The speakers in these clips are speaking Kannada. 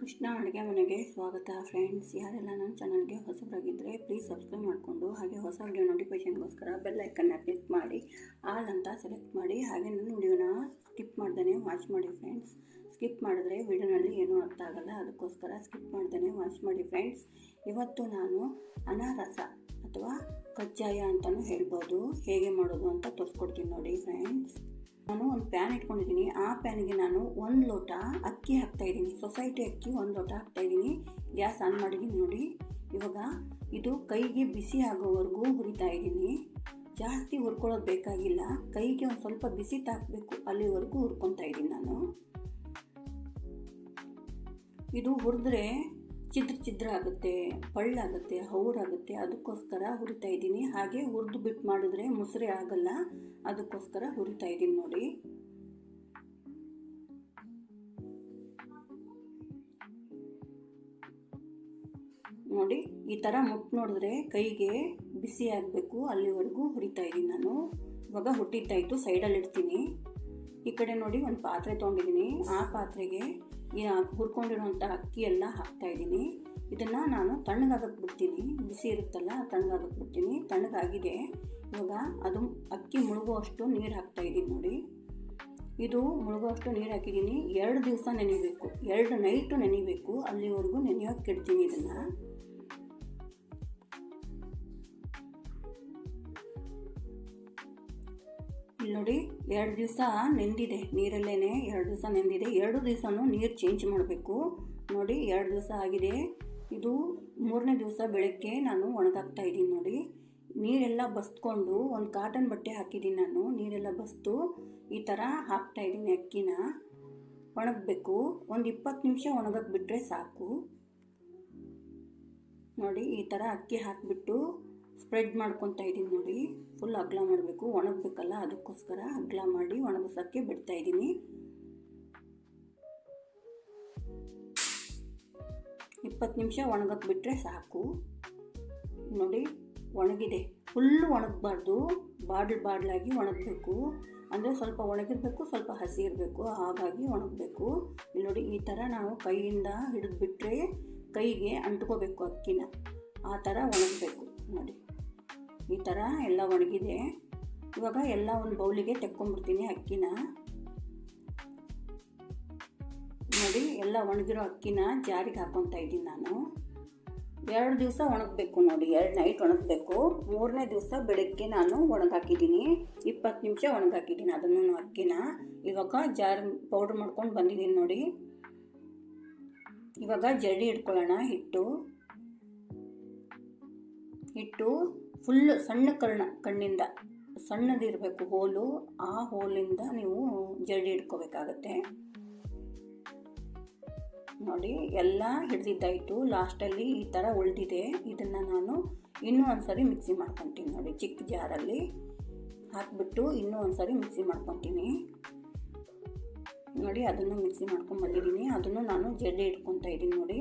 ಕೃಷ್ಣ ಅಡುಗೆ ಮನೆಗೆ ಸ್ವಾಗತ ಫ್ರೆಂಡ್ಸ್ ಯಾರೆಲ್ಲ ನನ್ನ ಚಾನಲ್ಗೆ ಹೊಸಬರಾಗಿದ್ದರೆ ಪ್ಲೀಸ್ ಸಬ್ಸ್ಕ್ರೈಬ್ ಮಾಡಿಕೊಂಡು ಹಾಗೆ ಹೊಸ ವಿಡಿಯೋ ನೋಟಿಫಿಕೇಷನ್ಗೋಸ್ಕರ ಬೆಲ್ ಐಕನ್ನ ಕ್ಲಿಕ್ ಮಾಡಿ ಆಲ್ ಅಂತ ಸೆಲೆಕ್ಟ್ ಮಾಡಿ. ಹಾಗೆ ನನ್ನ ವಿಡಿಯೋನ ಸ್ಕಿಪ್ ಮಾಡ್ದೇ ವಾಚ್ ಮಾಡಿ ಫ್ರೆಂಡ್ಸ್ ಸ್ಕಿಪ್ ಮಾಡಿದ್ರೆ ವಿಡಿಯೋನಲ್ಲಿ ಏನೂ ಅರ್ಥ ಆಗಲ್ಲ, ಅದಕ್ಕೋಸ್ಕರ ಸ್ಕಿಪ್ ಮಾಡ್ದೇ ವಾಚ್ ಮಾಡಿ ಫ್ರೆಂಡ್ಸ್ ಇವತ್ತು ನಾನು ಅನಾರಸ ಅಥವಾ ಕಜ್ಜಾಯ ಅಂತಲೂ ಹೇಳ್ಬೋದು. ಹೇಗೆ ಮಾಡೋದು ಅಂತ ತೋರಿಸ್ಕೊಡ್ತೀನಿ ನೋಡಿ ಫ್ರೆಂಡ್ಸ್ ನಾನು ಒಂದು ಪ್ಯಾನ್ ಇಟ್ಕೊಂಡಿದ್ದೀನಿ. ಆ ಪ್ಯಾನಿಗೆ ನಾನು ಒಂದು ಲೋಟ ಅಕ್ಕಿ ಹಾಕ್ತಾ ಇದ್ದೀನಿ. ಸೊಸೈಟಿ ಅಕ್ಕಿ ಒಂದು ಲೋಟ ಹಾಕ್ತಾ ಇದ್ದೀನಿ. ಗ್ಯಾಸ್ ಆನ್ ಮಾಡಿದ್ದೀನಿ ನೋಡಿ. ಇವಾಗ ಇದು ಕೈಗೆ ಬಿಸಿ ಆಗೋವರೆಗೂ ಹುರಿತಾ ಇದ್ದೀನಿ. ಜಾಸ್ತಿ ಹುರ್ಕೊಳ್ಳೋದು ಬೇಕಾಗಿಲ್ಲ. ಕೈಗೆ ಒಂದು ಸ್ವಲ್ಪ ಬಿಸಿ ತಾಕಬೇಕು. ಅಲ್ಲಿವರೆಗೂ ಹುರ್ಕೊತಾ ಇದ್ದೀನಿ ನಾನು. ಇದು ಹುರಿದ್ರೆ ಚಿದ್ರ ಚಿದ್ರ ಆಗುತ್ತೆ ಪಳ್ಳಾಗುತ್ತೆ, ಹೌರಾಗುತ್ತೆ, ಅದಕ್ಕೋಸ್ಕರ ಹುರಿತಾ ಇದ್ದೀನಿ. ಹಾಗೆ ಹುರಿದು ಬಿಟ್ಟು ಮಾಡಿದ್ರೆ ಮುಸ್ರೆ ಆಗಲ್ಲ, ಅದಕ್ಕೋಸ್ಕರ ಹುರಿತಾ ಇದ್ದೀನಿ ನೋಡಿ. ನೋಡಿ, ಈ ಥರ ಮುಟ್ಟು ನೋಡಿದ್ರೆ ಕೈಗೆ ಬಿಸಿ ಆಗಬೇಕು. ಅಲ್ಲಿವರೆಗೂ ಹುರಿತಾ ಇದ್ದೀನಿ ನಾನು. ಇವಾಗ ಹುಟ್ಟಿದ್ದಾಯಿತು ಸೈಡಲ್ಲಿ ಇಡ್ತೀನಿ. ಈ ಕಡೆ ನೋಡಿ ಒಂದು ಪಾತ್ರೆ ತೊಗೊಂಡಿದ್ದೀನಿ. ಆ ಪಾತ್ರೆಗೆ ಈ ಹುರ್ಕೊಂಡಿರೋಂಥ ಅಕ್ಕಿ ಎಲ್ಲ ಹಾಕ್ತಾಯಿದ್ದೀನಿ. ಇದನ್ನು ನಾನು ತಣ್ಣಗಾಗಕ್ಕೆ ಬಿಡ್ತೀನಿ. ಬಿಸಿ ಇರುತ್ತಲ್ಲ ತಣ್ಣಗಾಗಕ್ಕೆ ಬಿಡ್ತೀನಿ. ತಣ್ಣಗಾಗಿದೆ. ಇವಾಗ ಅದು ಅಕ್ಕಿ ಮುಳುಗುವಷ್ಟು ನೀರು ಹಾಕ್ತಾಯಿದ್ದೀನಿ ನೋಡಿ. ಇದು ಮುಳುಗುವಷ್ಟು ನೀರು ಹಾಕಿದ್ದೀನಿ. ಎರಡು ದಿವಸ ನೆನಿಬೇಕು. ಎರಡು ನೈಟು ನೆನಿಬೇಕು. ಅಲ್ಲಿವರೆಗೂ ನೆನೆಯೋಕೆ ಇಡ್ತೀನಿ ಇದನ್ನು. ಇಲ್ಲಿ ನೋಡಿ, ಎರಡು ದಿವಸ ನೆಂದಿದೆ ನೀರಲ್ಲೇ ಎರಡು ದಿವಸ ನೆಂದಿದೆ. ಎರಡು ದಿವಸನೂ ನೀರು ಚೇಂಜ್ ಮಾಡಬೇಕು. ನೋಡಿ, ಎರಡು ದಿವಸ ಆಗಿದೆ. ಇದು ಮೂರನೇ ದಿವಸ ಬೆಳಗ್ಗೆ ನಾನು ಒಣಗಾಕ್ತಾ ಇದ್ದೀನಿ ನೋಡಿ. ನೀರೆಲ್ಲ ಬಸ್ಕೊಂಡು ಒಂದು ಕಾಟನ್ ಬಟ್ಟೆ ಹಾಕಿದ್ದೀನಿ ನಾನು. ನೀರೆಲ್ಲ ಬಸ್ತು ಈ ಥರ ಹಾಕ್ತಾ ಇದ್ದೀನಿ ಅಕ್ಕಿನ. ಒಣಗಬೇಕು. ಒಂದು ಇಪ್ಪತ್ತು ನಿಮಿಷ ಒಣಗಕ್ಕೆ ಬಿಟ್ಟರೆ ಸಾಕು. ನೋಡಿ, ಈ ಥರ ಅಕ್ಕಿ ಹಾಕಿಬಿಟ್ಟು ಸ್ಪ್ರೆಡ್ ಮಾಡ್ಕೊತಾ ಇದ್ದೀನಿ ನೋಡಿ. ಫುಲ್ ಅಗ್ಲ ಮಾಡಬೇಕು. ಒಣಗಬೇಕಲ್ಲ, ಅದಕ್ಕೋಸ್ಕರ ಅಗ್ಲ ಮಾಡಿ ಒಣಗಿಸೋಕ್ಕೆ ಬಿಡ್ತಾ ಇದ್ದೀನಿ. ಇಪ್ಪತ್ತು ನಿಮಿಷ ಒಣಗಕ್ಕೆ ಬಿಟ್ಟರೆ ಸಾಕು. ನೋಡಿ, ಒಣಗಿದೆ. ಫುಲ್ಲು ಒಣಗಬಾರ್ದು. ಬಾಡ್ಲು ಬಾಡ್ಲಾಗಿ ಒಣಗಬೇಕು. ಅಂದರೆ ಸ್ವಲ್ಪ ಒಣಗಿರಬೇಕು, ಸ್ವಲ್ಪ ಹಸಿ ಇರಬೇಕು. ಹಾಗಾಗಿ ಒಣಗಬೇಕು. ಇಲ್ಲಿ ನೋಡಿ, ಈ ಥರ ನಾವು ಕೈಯಿಂದ ಹಿಡಿದು ಬಿಟ್ಟರೆ ಕೈಗೆ ಅಂಟ್ಕೋಬೇಕು ಅಕ್ಕಿನ. ಆ ಥರ ಒಣಗಬೇಕು. ನೋಡಿ. ಈ ಥರ ಎಲ್ಲ ಒಣಗಿದೆ. ಇವಾಗ ಎಲ್ಲ ಒಂದು ಬೌಲಿಗೆ ತೆಕ್ಕೊಂಡ್ಬಿಡ್ತೀನಿ ಅಕ್ಕಿನ. ನೋಡಿ, ಎಲ್ಲ ಒಣಗಿರೋ ಅಕ್ಕಿನ ಜಾರಿಗೆ ಹಾಕೊತಾ ಇದ್ದೀನಿ ನಾನು. ಎರಡು ದಿವಸ ಒಣಗಬೇಕು ನೋಡಿ, ಎರಡು ನೈಟ್ ಒಣಗಬೇಕು. ಮೂರನೇ ದಿವಸ ಬೆಳಗ್ಗೆ ನಾನು ಒಣಗಾಕಿದ್ದೀನಿ ಇಪ್ಪತ್ತು ನಿಮಿಷ ಒಣಗಾಕಿದ್ದೀನಿ ಅದನ್ನು ಅಕ್ಕಿನ. ಇವಾಗ ಜಾರ್ ಪೌಡ್ರ್ ಮಾಡ್ಕೊಂಡು ಬಂದಿದ್ದೀನಿ ನೋಡಿ. ಇವಾಗ ಜಡಿ ಇಟ್ಕೊಳ್ಳೋಣ ಹಿಟ್ಟು. ಹಿಟ್ಟು ಫುಲ್ ಸಣ್ಣ ಕರ್ಣ, ಕಣ್ಣಿಂದ ಸಣ್ಣದಿರಬೇಕು ಹೋಲು, ಆ ಹೋಲಿಂದ ನೀವು ಜರಡಿ ಹಿಡ್ಕೋಬೇಕಾಗತ್ತೆ ನೋಡಿ, ಎಲ್ಲ ಹಿಡ್ದಿದ್ದಾಯಿತು. ಲಾಸ್ಟಲ್ಲಿ ಈ ಥರ ಉಳಿದಿದೆ. ಇದನ್ನು ನಾನು ಇನ್ನೂ ಒಂದು ಸರಿ ಮಿಕ್ಸಿ ಮಾಡ್ಕೊತೀನಿ ನೋಡಿ, ಚಿಕ್ಕ ಜಾರಲ್ಲಿ. ಹಾಕಿಬಿಟ್ಟು ಇನ್ನೂ ಒಂದು ಸರಿ ಮಿಕ್ಸಿ ಮಾಡ್ಕೊತೀನಿ. ನೋಡಿ, ಅದನ್ನು ಮಿಕ್ಸಿ ಮಾಡ್ಕೊಂಡು ಬಂದಿದ್ದೀನಿ. ಅದನ್ನು ನಾನು ಜಡ್ಡಿ ಇಟ್ಕೊತಾ ಇದ್ದೀನಿ ನೋಡಿ.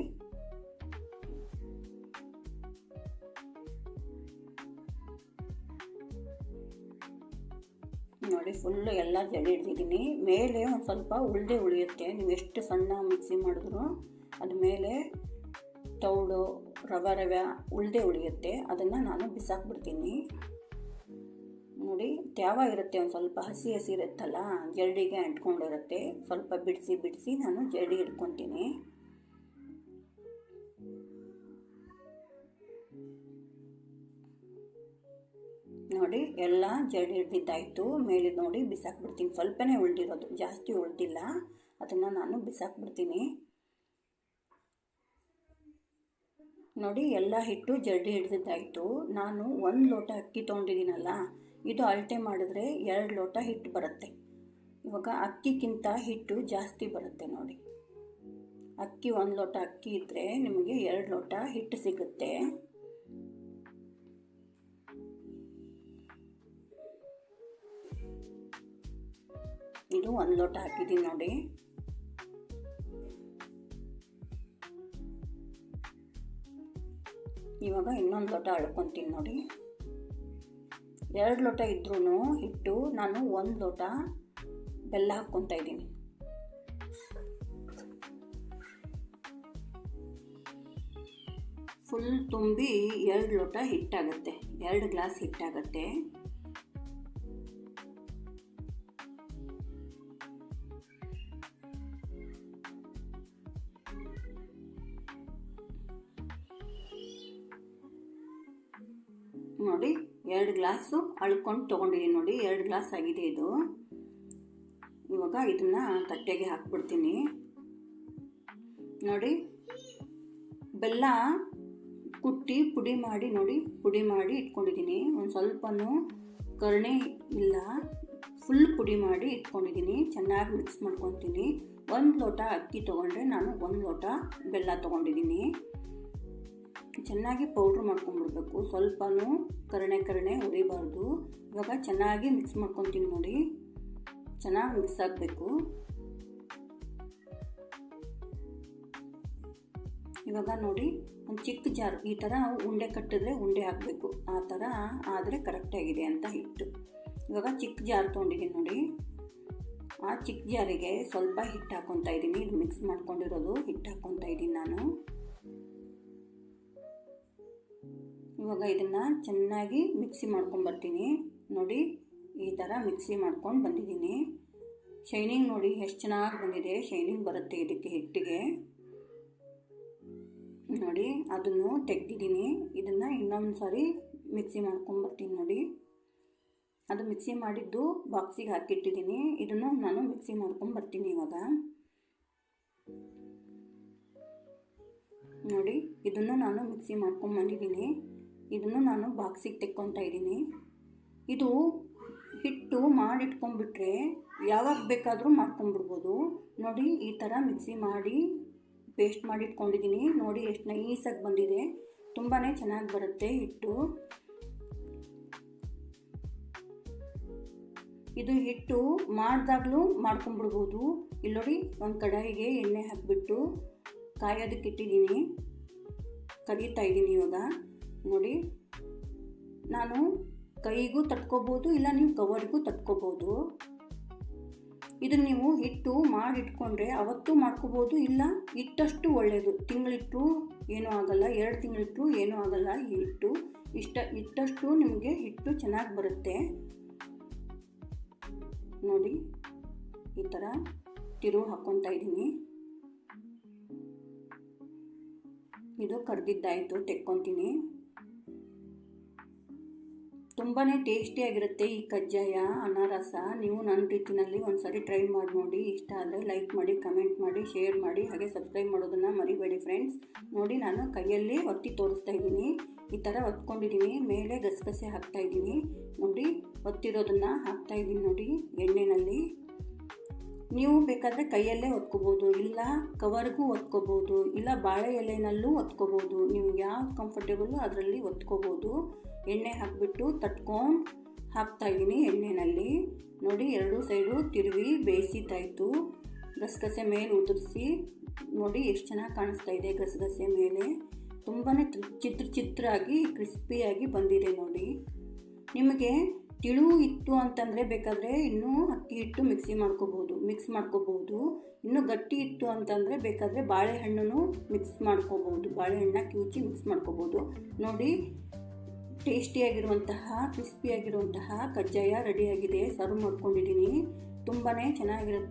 ನೋಡಿ ಫುಲ್ಲು ಎಲ್ಲ ಜಲ್ಲಿ ಹಿಡ್ದಿದ್ದೀನಿ. ಮೇಲೆ ಒಂದು ಸ್ವಲ್ಪ ಉಳ್ದೆ ಉಳಿಯುತ್ತೆ. ನೀವು ಎಷ್ಟು ಸಣ್ಣ ಮಿಕ್ಸಿ ಮಾಡಿದ್ರು ಅದ ಮೇಲೆ ತೌಡು, ರವೆ ರವೆ ಉಳ್ದೆ ಉಳಿಯುತ್ತೆ. ಅದನ್ನು ನಾನು ಬಿಸಾಕ್ಬಿಡ್ತೀನಿ ನೋಡಿ ತ್ಯಾವ ಇರುತ್ತೆ ಒಂದು ಸ್ವಲ್ಪ ಹಸಿ ಹಸಿ ಇರುತ್ತಲ್ಲ ಜರಡಿಗೆ ಅಂಟ್ಕೊಂಡಿರುತ್ತೆ. ಸ್ವಲ್ಪ ಬಿಡಿಸಿ ಬಿಡಿಸಿ ನಾನು ಜರಡಿ ಇಟ್ಕೊತೀನಿ ನೋಡಿ, ಎಲ್ಲ ಜಡಿ ಹಿಡ್ದಿದ್ದಾಯಿತು. ಮೇಲೆ ನೋಡಿ ಬಿಸಾಕ್ಬಿಡ್ತೀನಿ. ಸ್ವಲ್ಪನೇ ಉಳ್ದಿರೋದು. ಜಾಸ್ತಿ ಉಳ್ದಿಲ್ಲ. ಅದನ್ನು ನಾನು ಬಿಸಾಕ್ಬಿಡ್ತೀನಿ. ನೋಡಿ, ಎಲ್ಲ ಹಿಟ್ಟು ಜಡ್ಡಿ ಹಿಡ್ದಿದ್ದಾಯಿತು. ನಾನು ಒಂದು ಲೋಟ ಅಕ್ಕಿ ತೊಗೊಂಡಿದ್ದೀನಲ್ಲ, ಇದು ಅಳತೆ ಮಾಡಿದ್ರೆ ಎರಡು ಲೋಟ ಹಿಟ್ಟು ಬರುತ್ತೆ. ಇವಾಗ ಅಕ್ಕಿಗಿಂತ ಹಿಟ್ಟು ಜಾಸ್ತಿ ಬರುತ್ತೆ ನೋಡಿ. ಅಕ್ಕಿ ಒಂದು ಲೋಟ ಅಕ್ಕಿ ಇದ್ದರೆ ನಿಮಗೆ ಎರಡು ಲೋಟ ಹಿಟ್ಟು ಸಿಗುತ್ತೆ. ಇದು ಒಂದು ಲೋಟ ಹಾಕಿದ್ದೀನಿ ನೋಡಿ. ಇವಾಗ ಇನ್ನೊಂದು ಲೋಟ ಅಳ್ಕೊತೀನಿ ನೋಡಿ. ಎರಡು ಲೋಟ ಇದ್ರೂ ಹಿಟ್ಟು ನಾನು ಒಂದು ಲೋಟ ಬೆಲ್ಲ ಹಾಕ್ಕೊತಾ ಇದ್ದೀನಿ. ಫುಲ್ ತುಂಬಿ ಎರಡು ಲೋಟ ಹಿಟ್ಟಾಗುತ್ತೆ. ಎರಡು ಗ್ಲಾಸ್ ಹಿಟ್ಟಾಗುತ್ತೆ. ನೋಡಿ, ಎರಡು ಗ್ಲಾಸು ಅಳ್ಕೊಂಡು ತೊಗೊಂಡಿದ್ದೀನಿ ನೋಡಿ, ಎರಡು ಗ್ಲಾಸ್ ಆಗಿದೆ ಇದು. ಇವಾಗ ಇದನ್ನು ತಟ್ಟೆಗೆ ಹಾಕ್ಬಿಡ್ತೀನಿ. ನೋಡಿ, ಬೆಲ್ಲ ಕುಟ್ಟಿ ಪುಡಿ ಮಾಡಿ, ನೋಡಿ, ಪುಡಿ ಮಾಡಿ ಇಟ್ಕೊಂಡಿದ್ದೀನಿ. ಒಂದು ಸ್ವಲ್ಪನೂ ಕರ್ಣೆ ಇಲ್ಲ ಫುಲ್ ಪುಡಿ ಮಾಡಿ ಇಟ್ಕೊಂಡಿದ್ದೀನಿ. ಚೆನ್ನಾಗಿ ಮಿಕ್ಸ್ ಮಾಡ್ಕೊತೀನಿ. ಒಂದು ಲೋಟ ಅಕ್ಕಿ ತೊಗೊಂಡ್ರೆ ನಾನು ಒಂದು ಲೋಟ ಬೆಲ್ಲ ತೊಗೊಂಡಿದ್ದೀನಿ. ಚೆನ್ನಾಗಿ ಪೌಡ್ರ್ ಮಾಡ್ಕೊಂಡ್ಬಿಡ್ಬೇಕು. ಸ್ವಲ್ಪನೂ ಕರಣೆ ಕರಣೆ ಉರಿಬಾರ್ದು. ಇವಾಗ ಚೆನ್ನಾಗಿ ಮಿಕ್ಸ್ ಮಾಡ್ಕೊತೀನಿ ನೋಡಿ. ಚೆನ್ನಾಗಿ ಮಿಕ್ಸ್ ಆಗಬೇಕು. ಇವಾಗ ನೋಡಿ, ಒಂದು ಚಿಕ್ಕ ಜಾರ್ ಈ ಥರ ಉಂಡೆ ಕಟ್ಟಿದ್ರೆ ಉಂಡೆ ಹಾಕಬೇಕು. ಆ ಥರ ಆದರೆ ಕರೆಕ್ಟಾಗಿದೆ ಅಂತ ಹಿಟ್ಟು. ಇವಾಗ ಚಿಕ್ಕ ಜಾರ್ ತೊಗೊಂಡಿದ್ದೀನಿ ನೋಡಿ. ಆ ಚಿಕ್ಕ ಜಾರಿಗೆ ಸ್ವಲ್ಪ ಹಿಟ್ಟು ಹಾಕ್ಕೊತಾ ಇದ್ದೀನಿ ಇದು ಮಿಕ್ಸ್ ಮಾಡ್ಕೊಂಡಿರೋದು ಹಿಟ್ಟು ಹಾಕ್ಕೊತಾ ಇದ್ದೀನಿ ನಾನು. ಇವಾಗ ಇದನ್ನು ಚೆನ್ನಾಗಿ ಮಿಕ್ಸಿ ಮಾಡ್ಕೊಂಬರ್ತೀನಿ ನೋಡಿ, ಈ ಥರ ಮಿಕ್ಸಿ ಮಾಡ್ಕೊಂಡು ಬಂದಿದ್ದೀನಿ. ಶೈನಿಂಗ್ ನೋಡಿ ಎಷ್ಟು ಚೆನ್ನಾಗಿ ಬಂದಿದೆ. ಶೈನಿಂಗ್ ಬರುತ್ತೆ ಇದಕ್ಕೆ ಹಿಟ್ಟಿಗೆ. ನೋಡಿ, ಅದನ್ನು ತೆಗ್ದಿದ್ದೀನಿ. ಇದನ್ನು ಇನ್ನೊಂದು ಸಾರಿ ಮಿಕ್ಸಿ ಮಾಡ್ಕೊಂಬರ್ತೀನಿ ನೋಡಿ. ಅದು ಮಿಕ್ಸಿ ಮಾಡಿದ್ದು ಬಾಕ್ಸಿಗೆ ಹಾಕಿಟ್ಟಿದ್ದೀನಿ. ಇದನ್ನು ನಾನು ಮಿಕ್ಸಿ ಮಾಡ್ಕೊಂಬರ್ತೀನಿ ಇವಾಗ. ನೋಡಿ, ಇದನ್ನು ನಾನು ಮಿಕ್ಸಿ ಮಾಡ್ಕೊಂಬಂದಿದ್ದೀನಿ ಇದನ್ನು ನಾನು ಬಾಕ್ಸಿಗೆ ತೆಕ್ಕೊತಾ ಇದ್ದೀನಿ. ಇದು ಹಿಟ್ಟು ಮಾಡಿಟ್ಕೊಂಡ್ಬಿಟ್ರೆ ಯಾವಾಗ ಬೇಕಾದರೂ ಮಾಡ್ಕೊಂಡ್ಬಿಡ್ಬೋದು. ನೋಡಿ, ಈ ಥರ ಮಿಕ್ಸಿ ಮಾಡಿ ಪೇಸ್ಟ್ ಮಾಡಿ ಇಟ್ಕೊಂಡಿದ್ದೀನಿ ನೋಡಿ, ಎಷ್ಟು ನೈಸಾಗಿ ಬಂದಿದೆ. ತುಂಬಾ ಚೆನ್ನಾಗಿ ಬರುತ್ತೆ ಹಿಟ್ಟು. ಇದು ಹಿಟ್ಟು ಮಾಡಿದಾಗಲೂ ಮಾಡ್ಕೊಂಬಿಡ್ಬೋದು ಇಲ್ಲಿ ನೋಡಿ, ಒಂದು ಕಡಾಯಿಗೆ ಎಣ್ಣೆ ಹಾಕಿಬಿಟ್ಟು ಕಾಯೋದಕ್ಕೆ ಇಟ್ಟಿದ್ದೀನಿ. ಕರೀತಾ ಇದ್ದೀನಿ ಇವಾಗ. ನೋಡಿ. ನಾನು ಕೈಗೂ ತಟ್ಕೋಬೋದು, ಇಲ್ಲ ನೀವು ಕವರ್ಗೂ ತಟ್ಕೋಬೋದು. ಇದನ್ನು ನೀವು ಹಿಟ್ಟು ಮಾಡಿಟ್ಕೊಂಡ್ರೆ ಅವತ್ತು ಮಾಡ್ಕೋಬೋದು, ಇಲ್ಲ ಇಟ್ಟಷ್ಟು ಒಳ್ಳೆಯದು ತಿಂಗಳಿಟ್ಟು ಏನೂ ಆಗಲ್ಲ, ಎರಡು ತಿಂಗಳಿಟ್ಟು ಏನೂ ಆಗಲ್ಲ ಹಿಟ್ಟು ಇಷ್ಟ, ಇಟ್ಟಷ್ಟು ನಿಮಗೆ ಹಿಟ್ಟು ಚೆನ್ನಾಗಿ ಬರುತ್ತೆ. ನೋಡಿ, ಈ ಥರ ತಿರು ಹಾಕ್ಕೊತಾ ಇದ್ದೀನಿ. ಇದು ಕರ್ದಿದ್ದಾಯಿತು, ತೆಕ್ಕೊತೀನಿ. ತುಂಬಾ ಟೇಸ್ಟಿಯಾಗಿರುತ್ತೆ ಈ ಕಜ್ಜಾಯ, ಅನಾರಸ. ನೀವು ನನ್ನ ರೀತಿಯಲ್ಲಿ ಒಂದು ಸರಿ ಟ್ರೈ ಮಾಡಿ ನೋಡಿ. ಇಷ್ಟ ಆದರೆ ಲೈಕ್ ಮಾಡಿ, ಕಮೆಂಟ್ ಮಾಡಿ, ಶೇರ್ ಮಾಡಿ, ಹಾಗೆ ಸಬ್ಸ್ಕ್ರೈಬ್ ಮಾಡೋದನ್ನು ಮರಿಬೇಡಿ ಫ್ರೆಂಡ್ಸ್. ನೋಡಿ, ನಾನು ಕೈಯಲ್ಲಿ ಒತ್ತಿ ತೋರಿಸ್ತಾ ಇದ್ದೀನಿ. ಈ ಥರ ಒತ್ಕೊಂಡಿದ್ದೀನಿ. ಮೇಲೆ ಗಸಗಸೆ ಹಾಕ್ತಾ ಇದ್ದೀನಿ. ನೋಡಿ, ಒತ್ತಿರೋದನ್ನು ಹಾಕ್ತಾ ಇದ್ದೀನಿ ನೋಡಿ ಎಣ್ಣೆಯಲ್ಲಿ ನೀವು ಬೇಕಾದರೆ ಕೈಯಲ್ಲೇ ಒತ್ಕೋಬೋದು, ಇಲ್ಲ ಕವರ್ಗೂ ಒತ್ಕೋಬೋದು, ಇಲ್ಲ ಬಾಳೆ ಎಲೆನಲ್ಲೂ ಒತ್ಕೋಬೋದು. ನಿಮ್ಗೆ ಯಾವ ಕಂಫರ್ಟೇಬಲ್ಲು ಅದರಲ್ಲಿ ಒತ್ಕೋಬೋದು. ಎಣ್ಣೆ ಹಾಕಿಬಿಟ್ಟು ತಟ್ಕೊಂಡು ಹಾಕ್ತಾಯಿದ್ದೀನಿ ಎಣ್ಣೆಯಲ್ಲಿ ನೋಡಿ ಎರಡೂ ಸೈಡು ತಿರುವಿ ಬೇಯಿಸಿದ್ದಾಯಿತು ಗಸಗಸೆ ಮೇಲೆ ಉದುರಿಸಿ ನೋಡಿ ಎಷ್ಟು ಚೆನ್ನಾಗಿ ಕಾಣಿಸ್ತಾ ಇದೆ ಗಸಗಸೆ ಮೇಲೆ. ತುಂಬಾ ಚಿತ್ರ ಚಿತ್ರಾಗಿ, ಕ್ರಿಸ್ಪಿಯಾಗಿ ಬಂದಿದೆ ನೋಡಿ. ನಿಮಗೆ ತಿಳು ಇತ್ತು ಅಂತಂದರೆ ಬೇಕಾದರೆ ಇನ್ನೂ ಅಕ್ಕಿ ಹಿಟ್ಟು ಮಿಕ್ಸಿ ಮಾಡ್ಕೋಬೋದು, ಮಿಕ್ಸ್ ಮಾಡ್ಕೋಬೋದು. ಇನ್ನೂ ಗಟ್ಟಿ ಇತ್ತು ಅಂತಂದರೆ ಬೇಕಾದರೆ ಬಾಳೆಹಣ್ಣು ಮಿಕ್ಸ್ ಮಾಡ್ಕೋಬೋದು ಬಾಳೆಹಣ್ಣ ಕಿವುಚಿ ಮಿಕ್ಸ್ ಮಾಡ್ಕೋಬೋದು. ನೋಡಿ ಟೇಸ್ಟಿಯಾಗಿರುವಂತಹ ಕ್ರಿಸ್ಪಿಯಾಗಿರುವಂತಹ ಕಜ್ಜಾಯ ರೆಡಿಯಾಗಿದೆ ಸರ್ವ್ ಮಾಡ್ಕೊಂಡಿದ್ದೀನಿ. ತುಂಬಾ ಚೆನ್ನಾಗಿರುತ್ತೆ.